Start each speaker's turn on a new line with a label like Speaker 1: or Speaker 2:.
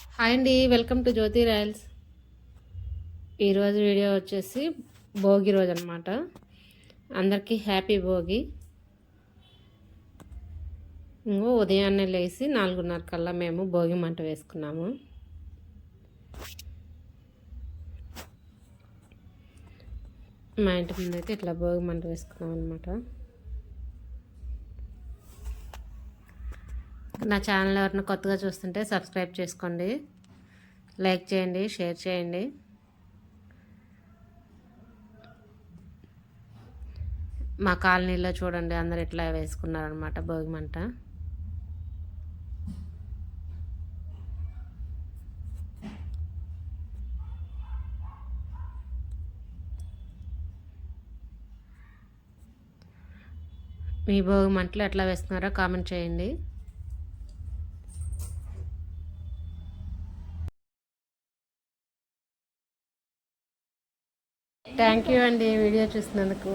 Speaker 1: Hi అండి welcome to Jyothi Royals. ఈరోజు video వచ్చేసి భోగి రోజు అనమాట అందరికీ హ్యాపీ భోగి. ఇంకో ఉదయాన్నే లేచి నాలుగున్నర కల్లా మేము భోగి మంట వేసుకున్నాము. మా ఇంటి ముందు అయితే ఇట్లా భోగి మంట వేసుకున్నాం అనమాట నా ఛానల్ ఎవరిని కొత్తగా చూస్తుంటే సబ్స్క్రైబ్ చేసుకోండి. లైక్ చేయండి షేర్ చేయండి. మా కాలనీలో చూడండి అందరు ఇట్లా వేసుకున్నారనమాట భోగి మంట. మీ భోగి మంటలు ఎట్లా వేస్తున్నారో కామెంట్ చేయండి. థ్యాంక్ యూ అండి వీడియో చూసినందుకు.